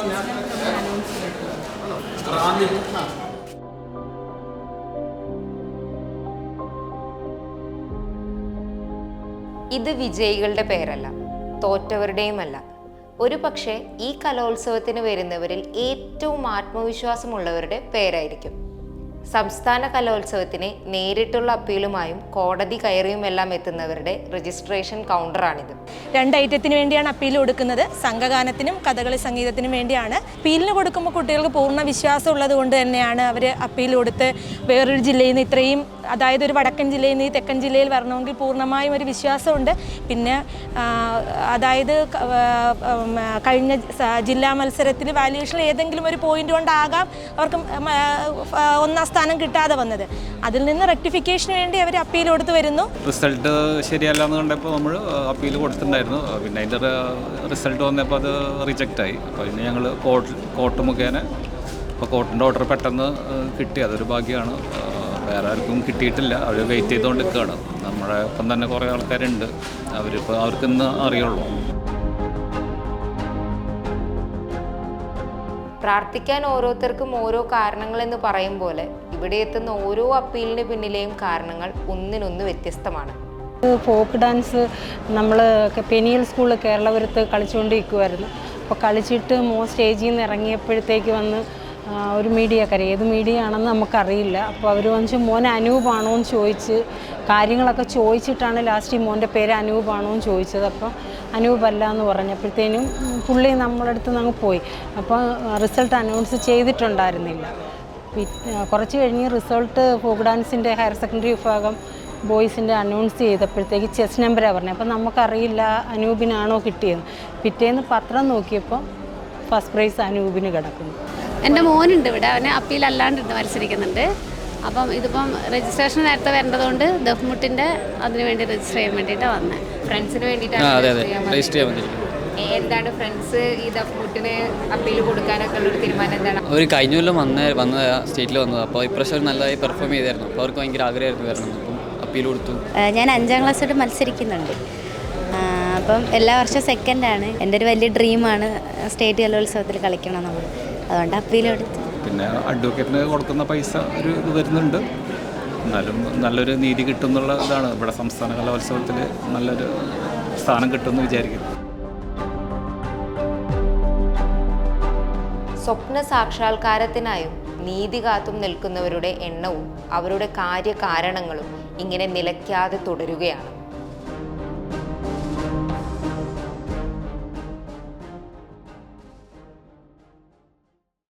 ഇത് വിജയികളുടെ പേരല്ല തോറ്റവരുടെയുമല്ല. ഒരു പക്ഷേ ഈ കലോത്സവത്തിന് വരുന്നവരിൽ ഏറ്റവും ആത്മവിശ്വാസമുള്ളവരുടെ പേരായിരിക്കും. സംസ്ഥാന കലോത്സവത്തിന് നേരിട്ടുള്ള അപ്പീലുമായും കോടതി കയറിയുമെല്ലാം എത്തുന്നവരുടെ രജിസ്ട്രേഷൻ കൗണ്ടറാണിത് രണ്ട് ഐറ്റത്തിന് വേണ്ടിയാണ് അപ്പീൽ കൊടുക്കുന്നത്. സംഘഗാനത്തിനും കഥകളി സംഗീതത്തിനും വേണ്ടിയാണ്. അപ്പീലിന് കൊടുക്കുമ്പോൾ കുട്ടികൾക്ക് പൂർണ വിശ്വാസം ഉള്ളത് കൊണ്ട് തന്നെയാണ് അവർ അപ്പീൽ കൊടുത്ത് വേറൊരു ജില്ലയിൽ നിന്ന് ഇത്രയും അതായത് ഒരു വടക്കൻ ജില്ലയിൽ നിന്ന് ഈ തെക്കൻ ജില്ലയിൽ വരണമെങ്കിൽ പൂർണമായും ഒരു വിശ്വാസമുണ്ട്. പിന്നെ അതായത് കഴിഞ്ഞ ജില്ലാ മത്സരത്തിൽ വാല്യുവേഷനിൽ ഏതെങ്കിലും ഒരു പോയിന്റ് കൊണ്ടാകാം. അവർക്ക് ഒന്നാം സ്ഥാനം കിട്ടാതെ വന്നത്. അതിൽ നിന്ന് റെക്ടിഫിക്കേഷന് വേണ്ടി അവർ അപ്പീൽ കൊടുത്തു വരുന്നു. റിസൾട്ട് ശരിയല്ല എന്ന് കണ്ടപ്പോൾ നമ്മൾ അപ്പീൽ കൊടുത്തിട്ടുണ്ടായിരുന്നു. പിന്നെ അതിന്റെ റിസൾട്ട് വന്നപ്പോൾ അത് റിജക്റ്റ് ആയി. അപ്പോൾ പിന്നെ ഞങ്ങൾ കോർട്ട് കോർട്ട് മുഖേന അപ്പോൾ കോർട്ടിന്റെ ഓർഡർ പെട്ടെന്ന് കിട്ടി. അതൊരു ഭാഗ്യമാണ്. വേറെ ആർക്കും കിട്ടിയിട്ടില്ല. അവർ വെയിറ്റ് ചെയ്തുകൊണ്ട് നിൽക്കുകയാണ് നമ്മുടെ ഒപ്പം തന്നെ കുറേ ആൾക്കാരുണ്ട്. അവരിപ്പോൾ അവർക്ക് ഇന്ന് അറിയുള്ളൂ. പ്രാർത്ഥിക്കാൻ ഓരോരുത്തർക്കും ഓരോ കാരണങ്ങൾ എന്ന് പറയും പോലെ ഇവിടെ എത്തുന്ന ഓരോ അപ്പീലിന് പിന്നിലെയും കാരണങ്ങൾ ഒന്നിനൊന്ന് വ്യത്യസ്തമാണ്. ഫോക്ക് ഡാൻസ് നമ്മൾ പെനിയൽ സ്കൂളിൽ കേരളപുരത്ത് കളിച്ചുകൊണ്ടിരിക്കുമായിരുന്നു അപ്പോൾ കളിച്ചിട്ട് മോ സ്റ്റേജിൽ നിന്ന് ഇറങ്ങിയപ്പോഴത്തേക്ക് വന്ന് ഒരു മീഡിയക്കാരെ ഏത് മീഡിയ ആണെന്ന് നമുക്കറിയില്ല. അപ്പോൾ അവർ വന്നിച്ച് മോൻ അനൂപാണോ എന്ന് ചോദിച്ച് കാര്യങ്ങളൊക്കെ ചോദിച്ചിട്ടാണ് ലാസ്റ്റ് ഈ മോന്റെ പേര് അനൂപാണോ എന്ന് ചോദിച്ചത്. അപ്പോൾ അനൂപല്ല എന്ന് പറഞ്ഞപ്പോഴത്തേനും പുള്ളി നമ്മുടെ അടുത്ത് നിന്ന് പോയി. അപ്പോൾ റിസൾട്ട് അനൗൺസ് ചെയ്തിട്ടുണ്ടായിരുന്നില്ല. കുറച്ച് കഴിഞ്ഞ് റിസൾട്ട് ഫോക്ക് ഡാൻസിന്റെ ഹയർ സെക്കൻഡറി വിഭാഗം ബോയ്സിന്റെ അനൗൺസ് ചെയ്തപ്പോഴത്തേക്ക് ചെസ് നമ്പറാണ് പറഞ്ഞത്. അപ്പോൾ നമുക്കറിയില്ല അനൂപിനാണോ കിട്ടിയത് പിറ്റേന്ന് പത്രം നോക്കിയപ്പോൾ ഫസ്റ്റ് പ്രൈസ് അനൂപിന് കിടക്കുന്നു. എന്റെ മോനുണ്ട് ഇവിടെ. അവന് അപ്പീൽ ഇന്ന് മത്സരിക്കുന്നുണ്ട്. അപ്പം ഇതിപ്പം രജിസ്ട്രേഷൻ നേരത്തെ വരേണ്ടതുകൊണ്ട് ദഫ്മുട്ടിന്റെ അതിന് വേണ്ടി രജിസ്റ്റർ ചെയ്യാൻ വേണ്ടിയിട്ടാണ് വന്നത് ഫ്രണ്ട്സിന് വേണ്ടിയിട്ടാണ്. എന്താണ് ഫ്രണ്ട്സ് ഈ ദഫ്മുട്ടിന് അപ്പീൽ കൊടുക്കാനൊക്കെ ഉള്ള ഒരു തീരുമാനം എന്താണ്? അവർ കഴിഞ്ഞ കൊല്ലം വന്ന വന്ന സ്റ്റേറ്റിൽ വന്നത്. അപ്പോൾ ഇപ്രാവശ്യം അവർ നല്ലതായി പെർഫോം ചെയ്തായിരുന്നു. അപ്പോൾ അവർക്ക് ഭയങ്കര ആഗ്രഹമായിരുന്നു വരണം. അപ്പം അപ്പീൽ കൊടുത്തു. ഞാൻ അഞ്ചാം ക്ലാസ് തൊട്ട് മത്സരിക്കുന്നുണ്ട്. അപ്പം എല്ലാ വർഷവും സെക്കൻഡാണ് എന്റെ ഒരു വലിയ ഡ്രീമാണ് സ്റ്റേറ്റ് കലോത്സവത്തിൽ കളിക്കണം എന്നുള്ളത് അതുകൊണ്ട് അപ്പീൽ എടുത്തു. പിന്നെ അഡ്വക്കേറ്റിന് കൊടുക്കുന്ന പൈസ ഒരു ഇത് വരുന്നുണ്ട്. എന്നാലും നല്ലൊരു നീതി കിട്ടും എന്നുള്ള ഇതാണ്. ഇവിടെ സംസ്ഥാന കലോത്സവത്തിൽ നല്ലൊരു സ്ഥാനം കിട്ടുമെന്ന് വിചാരിക്കുന്നു. സ്വപ്ന സാക്ഷാത്കാരത്തിനായും നീതി കാത്തും നിൽക്കുന്നവരുടെ എണ്ണവും അവരുടെ കാര്യകാരണങ്ങളും ഇങ്ങനെ നിലയ്ക്കാതെ തുടരുകയാണ്.